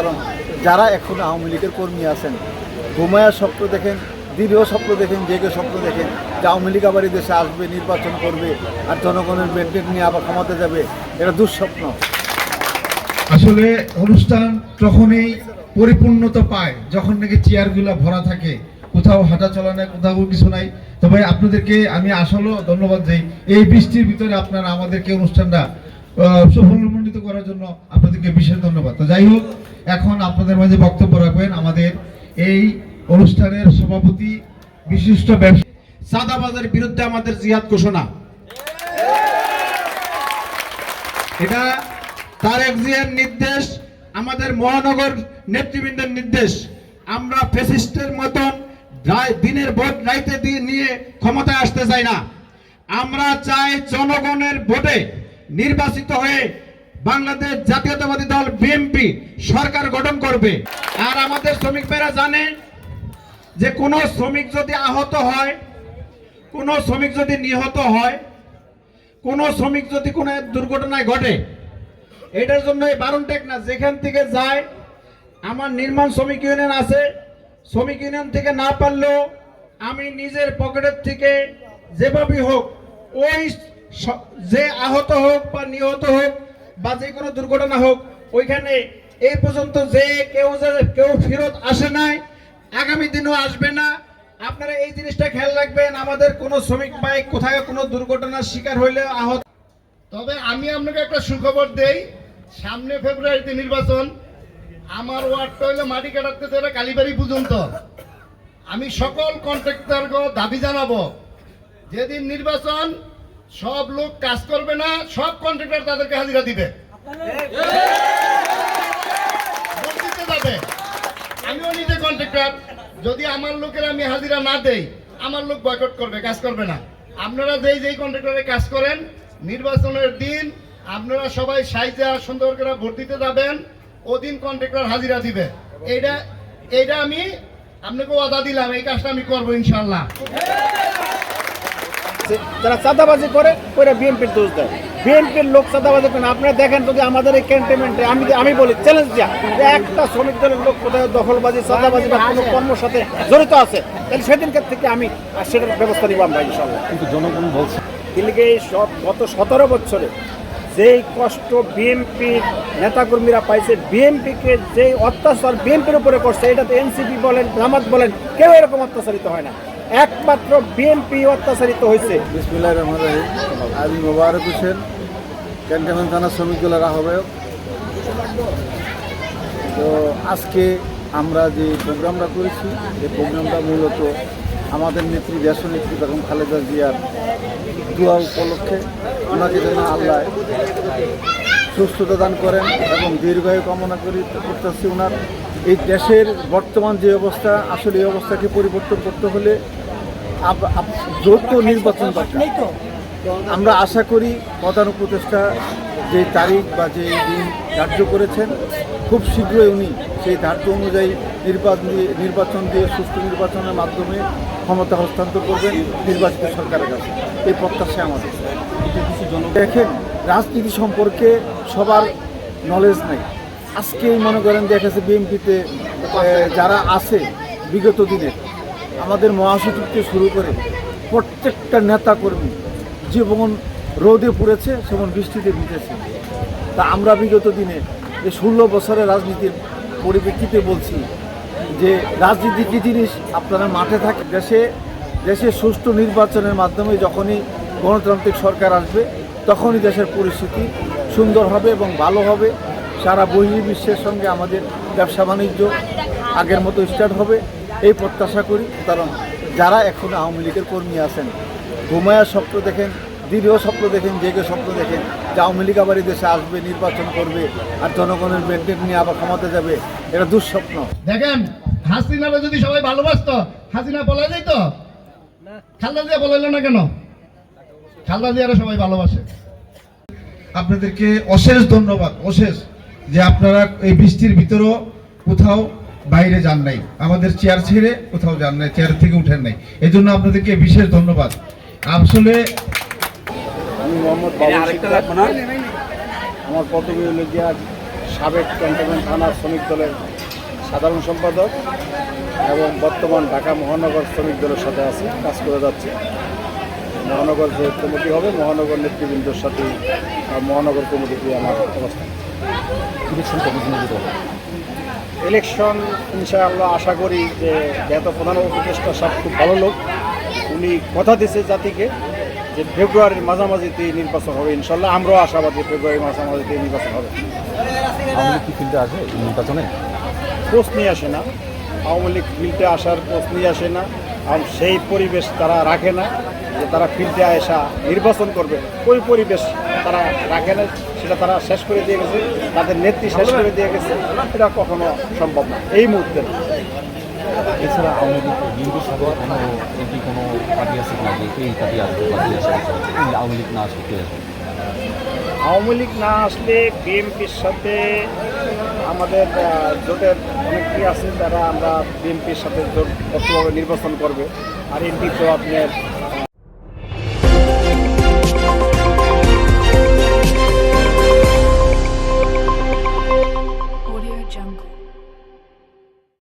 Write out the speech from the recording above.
কারণ যারা এখন আওয়ামী লীগের কর্মী আছেন ঘুমায়ার স্বপ্ন দেখেন দীর্ঘ স্বপ্ন দেখেন, জেগে স্বপ্ন দেখেন যে আওয়ামী লীগ আবার দেশে আসবে, নির্বাচন করবে আর জনগণের ব্যান্ডেড নিয়ে আবার ক্ষমতা যাবে, এটা দুঃস্বপ্ন। আসলে অনুষ্ঠান তখনই পরিপূর্ণতা পায় যখন নাকি চেয়ারগুলো ভরা থাকে, কোথাও হাঁটা চলা নাই, কোথাও কিছু নাই। তবে আপনাদেরকে আমি আসলেও ধন্যবাদ দিই। এই বৃষ্টির ভিতরে আপনারা আমাদেরকে অনুষ্ঠানটা সফলমণ্ডিত করার জন্য আপনাদেরকে বিশেষ ধন্যবাদ। তো যাই হোক এখন আপনাদের মাঝে বক্তব্য রাখবেন আমাদের এই অনুষ্ঠানের সভাপতি, বিশিষ্ট ব্যবসায়ী সাদাবাজার বিরুদ্ধে আমাদের জিহাদ ঘোষণা। এটা তারেক জিয়ার নির্দেশ, আমাদের মহানগর নেতৃবৃন্দের নির্দেশ। আমরা ফেসিস্টের মতন দিনের ভোট রাইতে দিয়ে নিয়ে ক্ষমতায় আসতে চাই না। আমরা চাই জনগণের ভোটে নির্বাচিত হয়ে বাংলাদেশ জাতীয়তাবাদী দল বিএনপি সরকার গঠন করবে। আর আমাদের শ্রমিক ভাইরা জানে যে কোনো শ্রমিক যদি আহত হয়, কোনো শ্রমিক যদি নিহত হয়, কোনো শ্রমিক যদি কোনো দুর্ঘটনায় ঘটে, এটার জন্য এই বারণ টেক না। যেখান থেকে যায়, আমার নির্মাণ শ্রমিক ইউনিয়ন আছে। শ্রমিক ইউনিয়ন থেকে না পারলেও আমি নিজের পকেটের থেকে যেভাবেই হোক, ওই যে আহত হোক বা নিহত হোক বা যে কোনো দুর্ঘটনা হোক, ওইখানে এই পর্যন্ত যে কেউ যে- কেউ ফেরত আসে নাই, আগামী দিনও আসবে না। আপনারা এই জিনিসটা খেয়াল রাখবেন, আমাদের কোনো শ্রমিক ভাই কোথায় কোনো দুর্ঘটনার শিকার হইলে আহত। তবে আমি আপনাকে একটা সুখবর দেই, সামনে ফেব্রুয়ারিতে নির্বাচন, আমার ওয়ার্ডটা হইল মাটি কাটাতে দেবে কালীবাড়ি পর্যন্ত। আমি সকল কন্ট্রাক্টরকে দাবি জানাব, যেদিন নির্বাচন সব লোক কাজ করবে না, সব কন্ট্রাক্টর তাদেরকে হাজিরা দিবে। যাবে। আমিও নিজে কন্ট্রাক্টর যদি আমার লোকের আমি হাজিরা না দেই, আমার লোক বয়কট করবে, কাজ করবে না। আপনারা যেই যেই কন্ট্রাক্টরে কাজ করেন, নির্বাচনের দিন আপনারা সবাই সাইজা সুন্দর করে ভোট দিতে যাবেন, ওদিন কন্ট্রাক্টর হাজিরা দিবে। এইটা এইটা আমি আপনাকে ওয়াদা দিলাম, এই কাজটা আমি করব ইনশাল্লাহ। যারা চাঁদাবাজি করে ওরা বিএনপির দোষ দেয়। বিএনপির লোক চাঁদাবাজি করে না। আপনারা দেখেন যদি আমাদের এই ক্যান্টনমেন্টে আমি আমি বলি চ্যালেঞ্জ দিয়া যে একটা শ্রমিক দলের লোক কোথায় দখলবাজি চাঁদাবাজি বা কোনো কর্মর সাথে জড়িত আছে তাহলে সেদিনকার থেকে আমি আর সেটার ব্যবস্থা নিব আমরা ইনশাল্লাহ কিন্তু জনগণ বলছে। দিল্লিকে এই সব গত সতেরো বছরে যেই কষ্ট বিএনপির নেতাকর্মীরা পাইছে বিএনপিকে যেই অত্যাচার বিএনপির উপরে করছে এটা এটাতে এনসিপি বলেন জামাত বলেন কেউ এরকম অত্যাচারিত হয় না। একমাত্র বিএনপি অত্যাচারিত হয়েছে। বিসমুল্লাহ রহমান মোবারক হোসেন, ক্যান্টনমেন্ট শ্রমিক দলের আহ্বায়ক। তো আজকে আমরা যে প্রোগ্রামটা করেছি, এই প্রোগ্রামটা মূলত আমাদের নেত্রী দেশনেত্রী বেগম খালেদা জিয়ার দোয়া উপলক্ষে। ওনাকে যেন আল্লাহ সুস্থতা দান করেন এবং দীর্ঘায়ু কামনা করি। করতেছি ওনার এই দেশের বর্তমান যে অবস্থা, আসলে এই অবস্থাকে পরিবর্তন করতে হলে দ্রুত নির্বাচন আমরা আশা করি প্রধান উপদেষ্টা যে তারিখ বা যে দিন ধার্য করেছেন, খুব শীঘ্রই উনি সেই ধার্য অনুযায়ী নির্বাচন দিয়ে নির্বাচন দিয়ে সুষ্ঠু নির্বাচনের মাধ্যমে ক্ষমতা হস্তান্তর করবেন নির্বাচিত সরকারের কাছে। এই প্রত্যাশা আমাদের। দেখেন, রাজনীতি সম্পর্কে সবার নলেজ নেই। আজকেই মনে করেন দেখেছে বিএনপিতে যারা আছে বিগত দিনে, আমাদের মহাসচিব থেকে শুরু করে প্রত্যেকটা নেতা কর্মী যেমন রোদে পড়েছে, সেমন বৃষ্টিতে ভিজেছে। তা আমরা বিগত দিনে এই ষোলো বছরের রাজনীতির পরিপ্রেক্ষিতে বলছি যে রাজনীতি কী জিনিস আপনারা মাঠে থাকে দেশে দেশে সুষ্ঠু নির্বাচনের মাধ্যমে যখনই গণতান্ত্রিক সরকার আসবে, তখনই দেশের পরিস্থিতি সুন্দর হবে এবং ভালো হবে। সারা বহির্বিশ্বের সঙ্গে আমাদের ব্যবসা বাণিজ্য আগের মতো স্টার্ট হবে। এই প্রত্যাশা করি, কারণ যারা এখন আওয়ামী লীগের কর্মী আছেন ঘুমায়ার স্বপ্ন দেখেন দীর্ঘ স্বপ্ন দেখেন, জেগে স্বপ্ন দেখেন যে আওয়ামী লীগ আবার দেশে আসবে, নির্বাচন করবে আর জনগণের ব্যান্ডেড নিয়ে আবার ক্ষমতা যাবে, এটা দুঃস্বপ্ন। দেখেন হাসিনারে যদি সবাই ভালোবাসত, হাসিনা বলা যেত খালদা জিয়া বলাইলো না কেন? খালদা জিয়ারে সবাই ভালোবাসে। আপনাদেরকে অশেষ ধন্যবাদ, অশেষ। যে আপনারা এই বৃষ্টির ভিতরেও কোথাও বাইরে যান নাই। আমাদের চেয়ার ছেড়ে কোথাও যান নাই, চেয়ার থেকে উঠেন নাই। এই জন্য আপনাদেরকে বিশেষ ধন্যবাদ। আসলে। আমার পদবী হলো গিয়া সাবেক ক্যান্টনমেন্ট থানার শ্রমিক দলের সাধারণ সম্পাদক এবং বর্তমান ঢাকা মহানগর শ্রমিক দলের সাথে আছে, কাজ করে যাচ্ছে। মহানগর যে কমিটি হবে, মহানগর নেতৃবৃন্দর সাথে মহানগর কমিটিতে আমার অবস্থান। ইলেকশন কবে দিতে হবে ইলেকশন ইনশাআল্লাহ আশা করি যে যেহেতু প্রধান উপদেষ্টা সব খুব ভালো লোক উনি কথা দিয়েছে জাতিকে যে ফেব্রুয়ারির মাঝামাঝিতে নির্বাচন হবে। ইনশাল্লাহ আমরাও আশাবাদী ফেব্রুয়ারির মাঝামাঝিতে নির্বাচন হবে। আওয়ামী লীগ কি ফিল্ডে আসে এই নির্বাচনে? প্রশ্নই আসে না। আওয়ামী লীগ ফিল্ডে আসার প্রশ্নই আসে না। আর সেই পরিবেশ তারা রাখে না। যে তারা ফিল্ডে আসা নির্বাচন করবে ওই পরিবেশ তারা রাখে না সেটা তারা শেষ করে দিয়ে গেছে তাদের নেত্রী শেষ করে দিয়ে গেছে এটা কখনো সম্ভব না এই মুহূর্তে না। এছাড়া আওয়ামী লীগ বিএনপির সাথে কোনো এমপি কোনো পার্টি আছে কিনা যে এই পার্টি আসবে পার্টি আসবে আওয়ামী লীগ না আসবে কে আসবে আওয়ামী লীগ না আসলে বিএনপির সাথে আমাদের জোটের অনেকেই আছে যারা আমরা বিএনপির সাথে জোটবদ্ধভাবে নির্বাচন করবে আর এমপি তো আপনার